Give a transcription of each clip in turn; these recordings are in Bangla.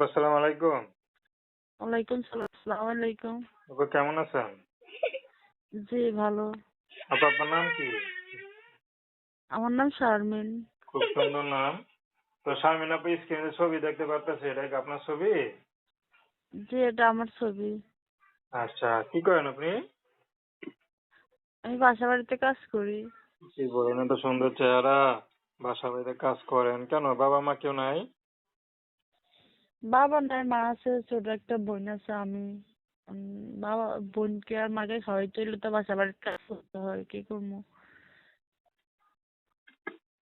আপা আলাইকুম। ওয়ালাইকুম সালাম আসসালামু আলাইকুম। আপা কেমন আছেন? জি ভালো। আপা আপনার নাম কি? আমার নাম শারমিন। খুব সুন্দর নাম। তো শারমিন আপা স্ক্রিনে ছবি দেখতে পারতেছে এটা কি আপনার ছবি? জি এটা আমার ছবি। আচ্ছা কি করেন আপনি? আমি বাসা বাড়িতে কাজ করি। কি বলেন এত সুন্দর চেহারা। বাসা বাড়িতে কাজ করেন কেন? বাবা মা কেউ নাই? বাবা নাই মা আছে ছোট একটা বোন আছে আমি বাবা বোনকে আর মাকে খাওয়াইতে হইলে তো বাসা বাড়িতে কাজ করতে হয় কি করব?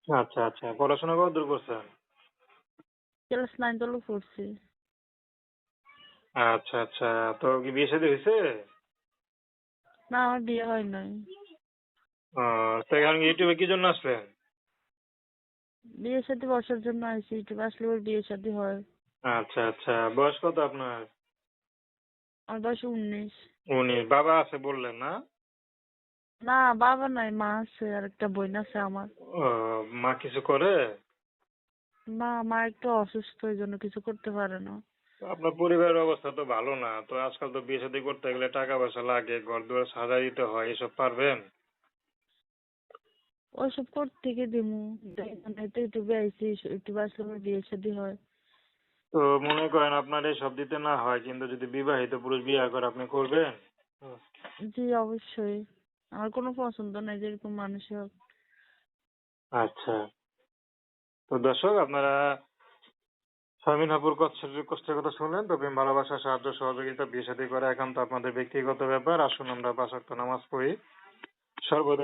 আচ্ছা আচ্ছা পড়াশোনা কত দূর করছেন ক্লাস নাইন তলক পড়ছি। আচ্ছা আচ্ছা তো কি বিয়ে শাদী হয়েছে না আমার বিয়ে হয় নাই। তো এখন ইউটিউবে কি জন্য আসলেন? বিয়ে শাদী বসার জন্য আইসি ইউটিউবে আসলে ওর বিয়ে শাদী হয়। আচ্ছা আচ্ছা। বয়স কত আপনার? আমার বয়স উনিশ। উনি বাবা আছে বললেন না? না বাবা নাই মা আছে আর একটা বোন আছে আমার। মা কিছু করে? না মা একটু অসুস্থ এই জন্য কিছু করতে পারে না। আপনার পরিবারের অবস্থা তো ভালো না তো আজকাল তো বিয়ে শাদী করতে গেলে টাকা পয়সা লাগে ঘর দুয়ার সাজা দিতে হয় এসব পারবেন? ওইসব করতে গিয়ে দিমু। ইউটিউবে আইসি ইউটিউবে আসলে বিয়ে শাদী হয়। তো মনে করেন আপনার এই সব দিতে না হয় কিন্তু যদি বিবাহিত পুরুষ বিয়ে করে আপনি করবেন? জি অবশ্যই। আমার কোনো পছন্দ নাই যে এরকম মানুষ হোক। আচ্ছা। তো দর্শক আপনারা শামিন হাপুর কষ্টের কষ্টের কথা শুনলেন তো প্রেম ভালোবাসা সাহায্য সহযোগিতা বিয়ে শাদী করা একান্ত আপনাদের ব্যক্তিগত ব্যাপার। আসুন আমরা পাঁচ নামাজ পড়ি। সর্বদা